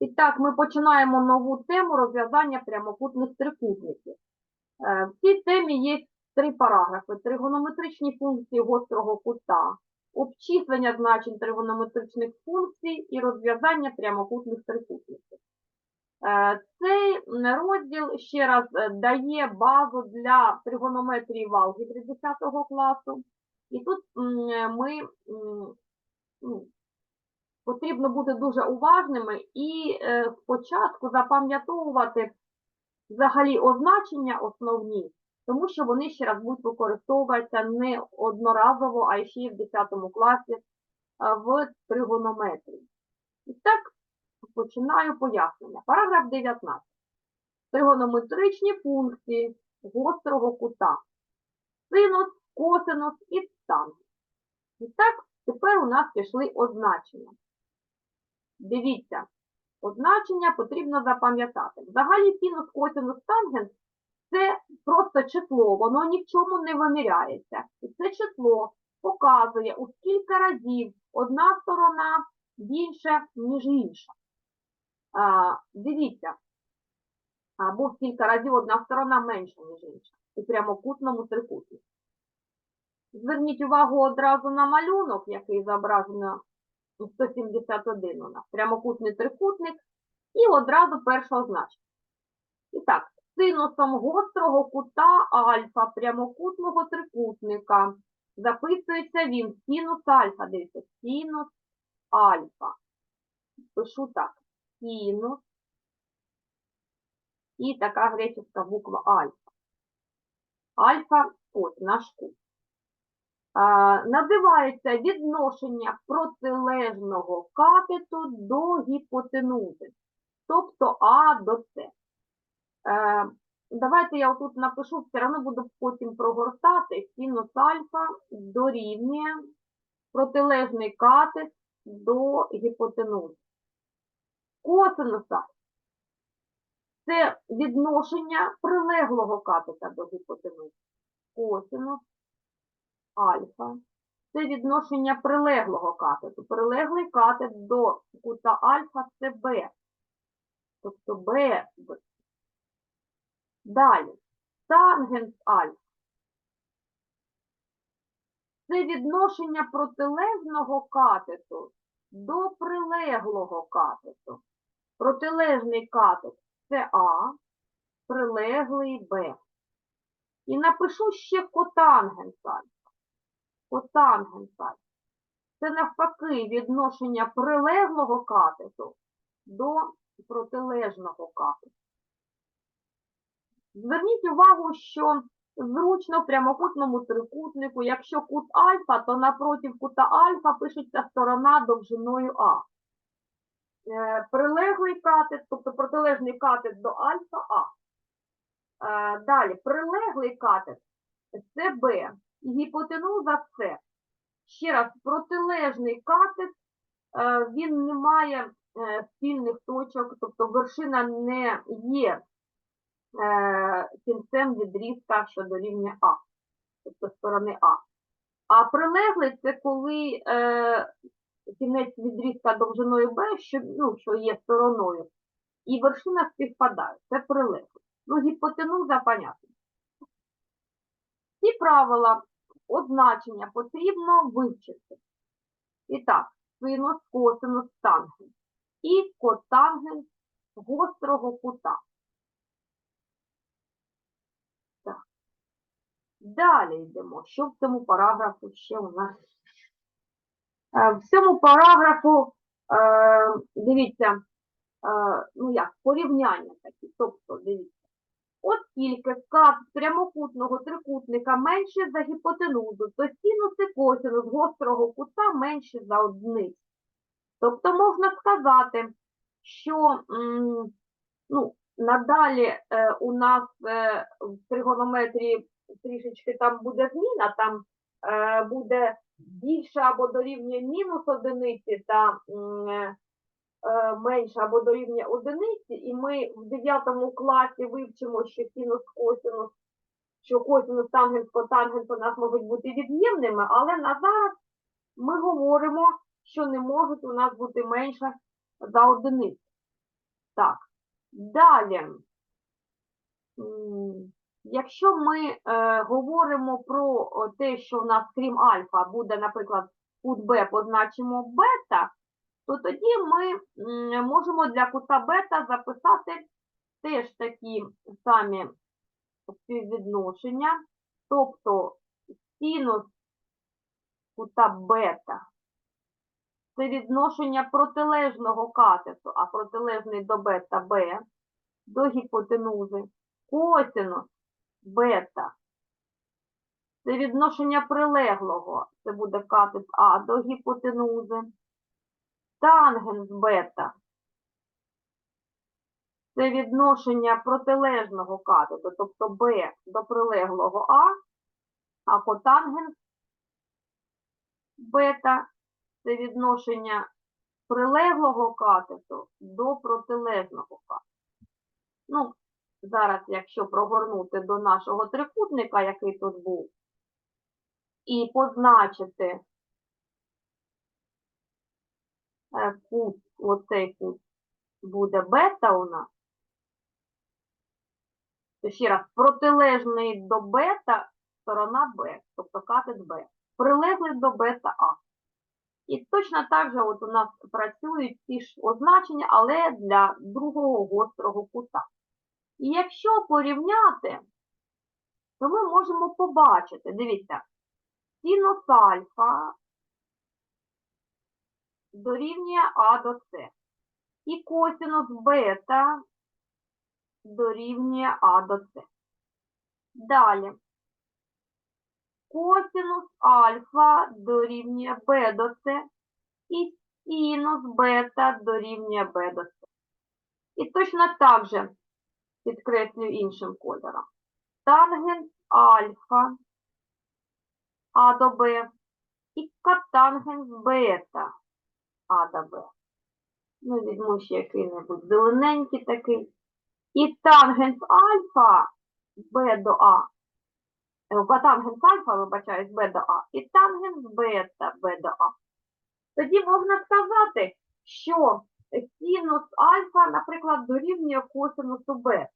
І так, ми починаємо нову тему розв'язання прямокутних трикутників. Е, В цій темі є три параграфи: тригонометричні функції гострого кута, обчислення значень тригонометричних функцій і розв'язання прямокутних трикутників. Е, Цей розділ ще раз е, дає базу для тригонометрії в алгебрі 10 класу. І тут ми ну, потрібно бути дуже уважними і е, спочатку запам'ятовувати взагалі означення основні, тому що вони ще раз будуть використовуватися не одноразово, а ще й в 10 класі е, в тригонометрії. І так, починаю пояснення. Параграф 19. Тригонометричні функції гострого кута. Синус, косинус і тангенс. І так, тепер у нас пішли означення. Дивіться, означення потрібно запам'ятати. Взагалі синус, косинус, тангенс – це просто число, воно ні в чому не виміряється. І це число показує, у скільки разів одна сторона більше, ніж інша. А, дивіться, або в кілька разів одна сторона менша, ніж інша. У прямокутному трикутнику. Зверніть увагу одразу на малюнок, який зображено 171 у нас, прямокутний трикутник, і одразу перше означення. І так, синусом гострого кута альфа прямокутного трикутника записується він синус альфа. Дивіться, синус альфа. Пишу так, синус і така греческа буква альфа. Альфа, ось наш кут. Називається відношення протилежного катету до гіпотенузи, тобто А до С. Е, давайте я тут напишу, все одно буду потім прогортати. Синус альфа дорівнює протилежний катет до гіпотенузи. Косинус альфа – це відношення прилеглого катета до гіпотенузи. Косинус альфа. Це відношення прилеглого катету. Прилеглий катет до кута альфа це Б. Тобто Б. Далі. Тангенс альфа. Це відношення протилежного катету до прилеглого катету. Протилежний катет це А, прилеглий Б. І напишу ще котангенс альфа котангенс альфа. Це навпаки відношення прилеглого катету до протилежного катету. Зверніть увагу, що зручно в прямокутному трикутнику, якщо кут альфа, то напроти кута альфа пишеться сторона довжиною А. Е, Прилеглий катет, тобто протилежний катет до альфа А. Е, Далі, прилеглий катет це Б. І гіпотенуза С. Ще раз, протилежний катет, е, він не має е, спільних точок, тобто вершина не є е, кінцем відрізка, що дорівнює А, тобто сторони А. А прилеглий це коли кінець відрізка довжиною Б, що, ну, що є стороною, і вершина співпадає. Це прилеглий. Ну, гіпотенуза, понятно. Ці правила означення потрібно вивчити. І так, синус, косинус, тангенс. І котангенс гострого кута. Так. Далі йдемо. Що в цьому параграфу ще у нас? Е, В цьому параграфу, е, дивіться, е, ну як, порівняння такі. Тобто, дивіться. Оскільки кат прямокутного трикутника менше за гіпотенузу, то синус і косинус гострого кута менше за одиницю. Тобто можна сказати, що ну, надалі е, у нас е, в тригонометрії трішечки там буде зміна, там е, буде більше або дорівнює мінус одиниці та менше або дорівнює одиниці, і ми в 9 класі вивчимо, що синус, косинус, що косинус, тангенс, котангенс у нас можуть бути від'ємними, але на зараз ми говоримо, що не можуть у нас бути менше за одиницю. Так. Далі. Якщо ми е, говоримо про те, що в нас крім альфа буде, наприклад, кут Б позначимо бета, то тоді ми можемо для кута бета записати теж такі самі співвідношення, тобто синус кута бета це відношення протилежного катету, а протилежний до бета Б, до гіпотенузи. Косинус бета. Це відношення прилеглого, це буде катет А до гіпотенузи. Тангенс бета. Це відношення протилежного катету, тобто Б до прилеглого А, а котангенс бета це відношення прилеглого катету до протилежного катету. Ну, зараз, якщо прогорнути до нашого трикутника, який тут був, і позначити кут, оцей кут буде бета у нас, то ще раз, протилежний до бета сторона Б, тобто катет Б, прилеглий до бета А. І точно так же от у нас працюють ті ж означення, але для другого гострого кута. І якщо порівняти, то ми можемо побачити, дивіться, синус альфа дорівнює А до С. І косинус бета дорівнює А до С. Далі. Косинус альфа дорівнює Б до С. І синус бета дорівнює Б до С. І точно так же підкреслюю іншим кольором. Тангенс альфа А до Б і катангенс бета А до Б. Ну, візьму ще який-небудь зелененький такий. І тангенс альфа Б до А. Е, Катангенс альфа, вибачаюсь, Б до А. І тангенс бета Б до А. Тоді можна сказати, що синус альфа, наприклад, дорівнює косинусу Б.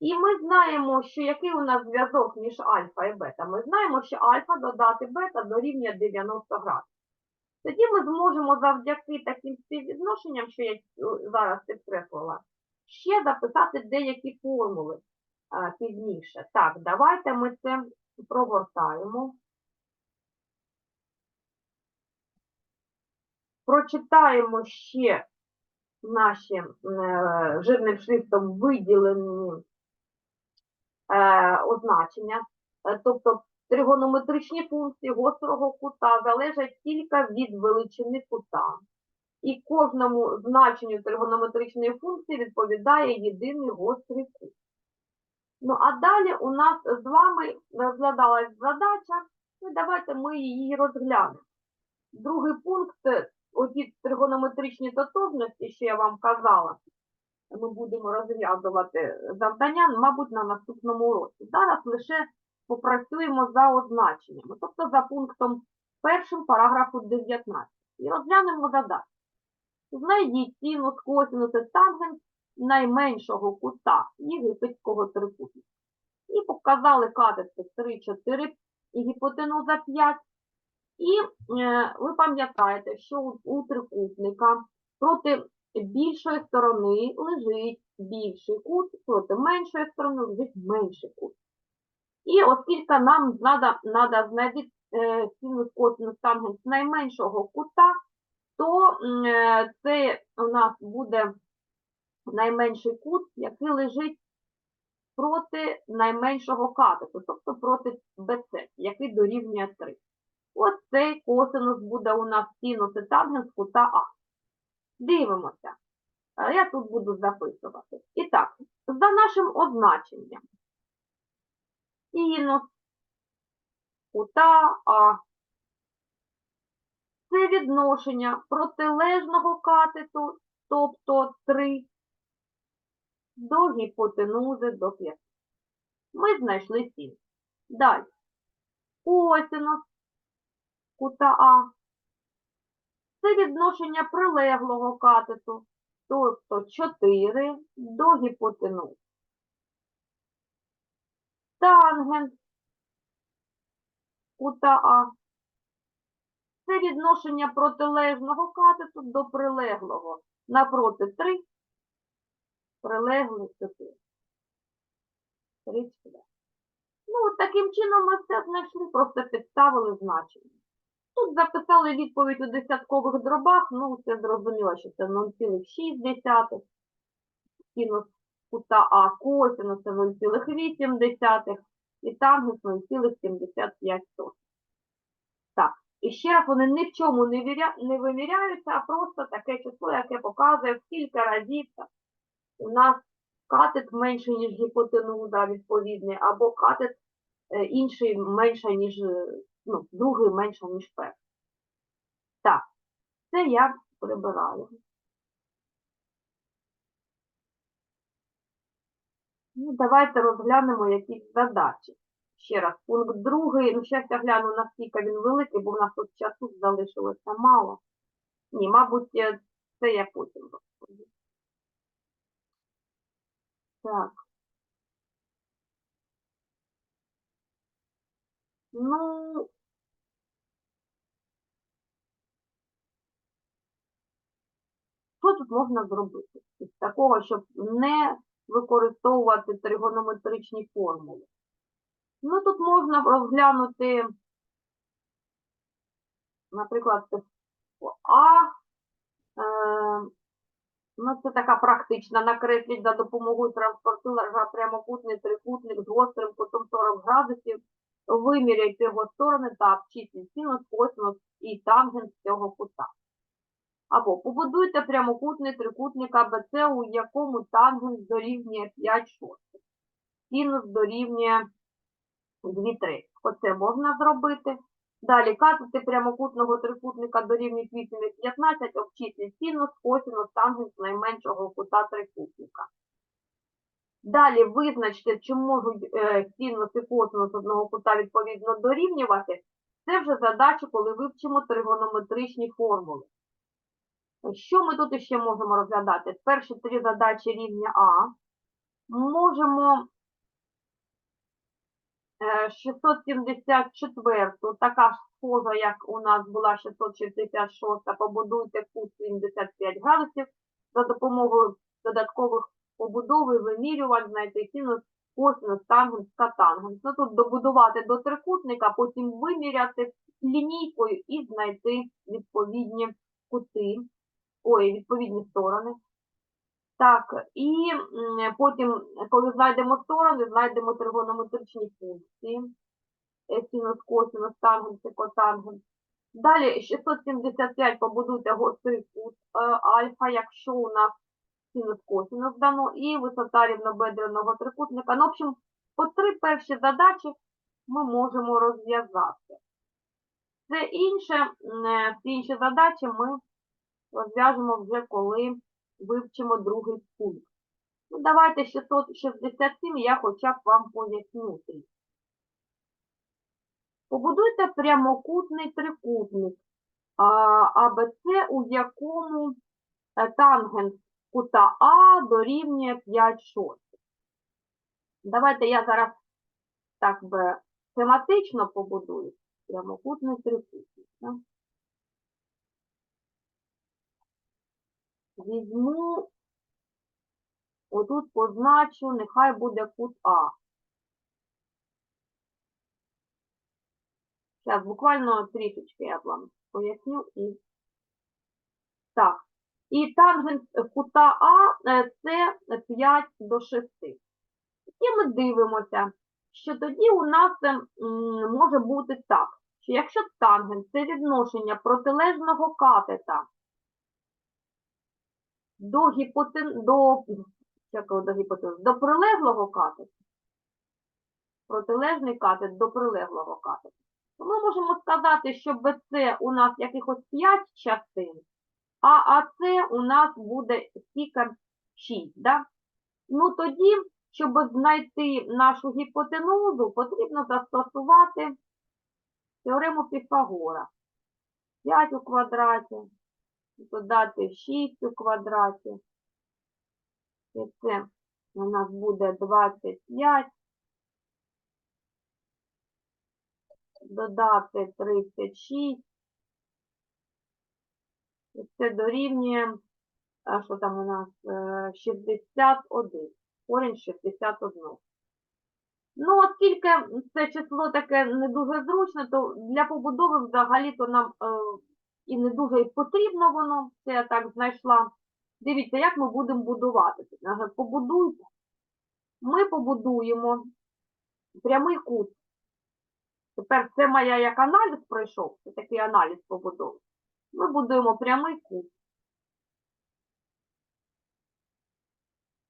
І ми знаємо, що який у нас зв'язок між альфа і бета. Ми знаємо, що альфа додати бета дорівнює 90 градусів. Тоді ми зможемо завдяки таким співвідношенням, що я е, зараз підкреслила, ще записати деякі формули а, пізніше. Так, давайте ми це прогортаємо. Прочитаємо ще наші е, жирним шрифтом виділені е, означення, Е, тобто тригонометричні функції гострого кута залежать тільки від величини кута. І кожному значенню тригонометричної функції відповідає єдиний гострий кут. Ну, а далі у нас з вами розглядалась задача, ну, давайте ми її розглянемо. Другий пункт, оті тригонометричні тотожності, що я вам казала, ми будемо розв'язувати завдання, мабуть, на наступному уроці. Зараз лише попрацюємо за означеннями, тобто за пунктом першим параграфу 19. І розглянемо задачу. Знайдіть синус, косинус і тангенс найменшого кута єгипетського трикутника. І показали катети 3, 4 і гіпотенуза 5. І е, ви пам'ятаєте, що у, у трикутника проти більшої сторони лежить більший кут, проти меншої сторони лежить менший кут. І оскільки нам треба знайти е, синус, косинус, тангенс найменшого кута, то е, це у нас буде найменший кут, який лежить проти найменшого катету, тобто проти BC, який дорівнює 3. Ось цей косинус буде у нас синус і тангенс кута А. Дивимося. Е, Я тут буду записувати. І так, за нашим означенням. Синус кута А. Це відношення протилежного катету, тобто 3, до гіпотенузи до 5. Ми знайшли синус. Далі. Косинус кута А. Це відношення прилеглого катету, тобто 4 до гіпотенузи. Тангенс кута А. Це відношення протилежного катету до прилеглого. Напроти 3, прилеглий 4. 34. Ну, от таким чином ми все знайшли, просто підставили значення. Тут записали відповідь у десяткових дробах, ну, це зрозуміло, що це 0,6, синус кута А, косинус це 0,8 і тангенс 0,75. Так, і ще раз вони ні в чому не, віря... не виміряються, а просто таке число, яке показує в кілька разів у нас катет менше, ніж гіпотенуза відповідний, або катет е, інший менше, ніж, е, ну, другий менше, ніж перший. Так, це я прибираю. Ну, давайте розглянемо якісь задачі. Ще раз, пункт другий. Ну, зараз я гляну, наскільки він великий, бо в нас тут часу залишилося мало. Ні, мабуть, це я потім розповім. Так. Ну, що тут можна зробити? З такого, щоб не використовувати тригонометричні формули. Ну, тут можна розглянути, наприклад, А. Е, ну, це така практична, накресліть за допомогою транспортира прямокутний трикутник з гострим кутом 40 градусів, виміряйте його сторони та обчисліть синус, косинус і тангенс цього кута. Або побудуйте прямокутний трикутник АБЦ, у якому тангенс дорівнює 5 шостих. Синус дорівнює 2 треті. Оце можна зробити. Далі катети прямокутного трикутника дорівнюють 8 і 15, обчисліть синус, косинус, тангенс найменшого кута трикутника. Далі визначте, чи можуть е, синус і косинус одного кута відповідно дорівнювати. Це вже задача, коли вивчимо тригонометричні формули. Що ми тут ще можемо розглядати? Перші три задачі рівня А. Можемо е, 674, така ж схожа, як у нас була 666, побудуйте кут 75 градусів за допомогою додаткових побудов і вимірювань, знайти синус, косинус, тангенс, катангенс. Ну, тут добудувати до трикутника, потім виміряти лінійкою і знайти відповідні кути ой, відповідні сторони. Так, і потім, коли знайдемо сторони, знайдемо тригонометричні функції. Синус, косинус, тангенс і котангенс. Далі 675 побудуйте гострий кут е, альфа, якщо у нас синус, косинус дано, і висота рівнобедреного трикутника. Ну, в общем, по три перші задачі ми можемо розв'язати. Це інше, м, е, інші задачі ми розв'яжемо вже коли вивчимо другий пункт. Ну, давайте 667 я хоча б вам поясню. Побудуйте прямокутний трикутник АБЦ, у якому е, тангенс кута А дорівнює 5 шостих. Давайте я зараз так би тематично побудую прямокутний трикутник. Візьму, отут позначу, нехай буде кут А. Зараз буквально трішечки я вам поясню і. Так. І тангенс кута А е, це 5 до 6. І ми дивимося, що тоді у нас е, може бути так, що якщо тангенс це відношення протилежного катета до гіпотен... до... До гіпотенузи? До прилеглого катету. Протилежний катет до прилеглого катету. Ми можемо сказати, що BC у нас якихось 5 частин, а АЦ у нас буде стільки 6. Да? Ну тоді, щоб знайти нашу гіпотенузу, потрібно застосувати теорему Піфагора. 5 у квадраті, додати 6 у квадраті, І це у нас буде 25. Додати 36. І це дорівнює, що там у нас, е, 61. Корінь 61. Ну, оскільки це число таке не дуже зручне, то для побудови взагалі-то нам е, і не дуже потрібно воно. Це я так знайшла. Дивіться, як ми будемо будувати. Побудуйте. Ми побудуємо прямий кут. Тепер це моя як аналіз пройшов, це такий аналіз побудови. Ми будуємо прямий кут.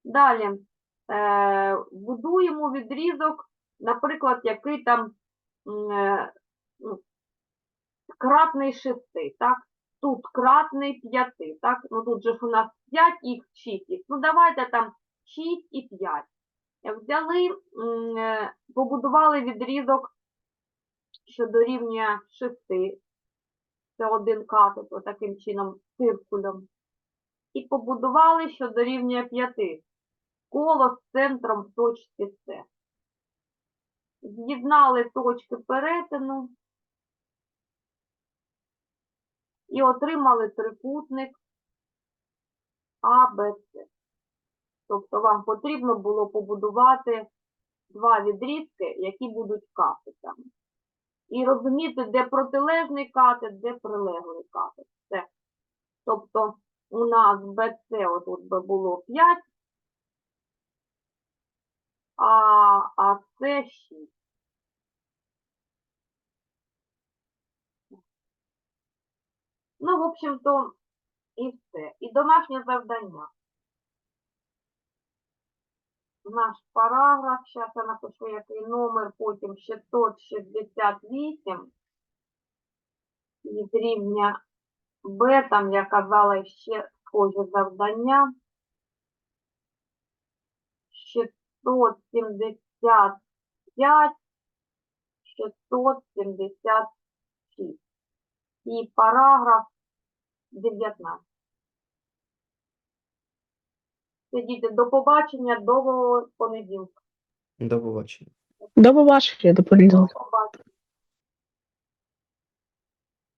Далі е, будуємо відрізок, наприклад, який там е, ну, кратний 6, так? Тут кратний 5, так? Ну тут же ж у нас 5 х, 6 х. Ну давайте там 6 і 5. Взяли, е, побудували відрізок, що дорівнює 6. Це один катет, отаким чином, циркулем. І побудували, що дорівнює 5 коло з центром в точці С. З'єднали точки перетину і отримали трикутник АБЦ. Тобто вам потрібно було побудувати два відрізки, які будуть катетами. І розуміти, де протилежний катет, де прилеглий катет. Все. Тобто у нас BC отут би було 5, а, а це 6. Ну, в общем-то, і все. І домашнє завдання. Наш параграф, зараз я напишу, який номер, потім 668 від рівня Б, там я казала ще схожі завдання. 675, 676. І параграф 19. Сидіти до побачення до понеділка. До побачення. До побачення, до понеділка. До побачення.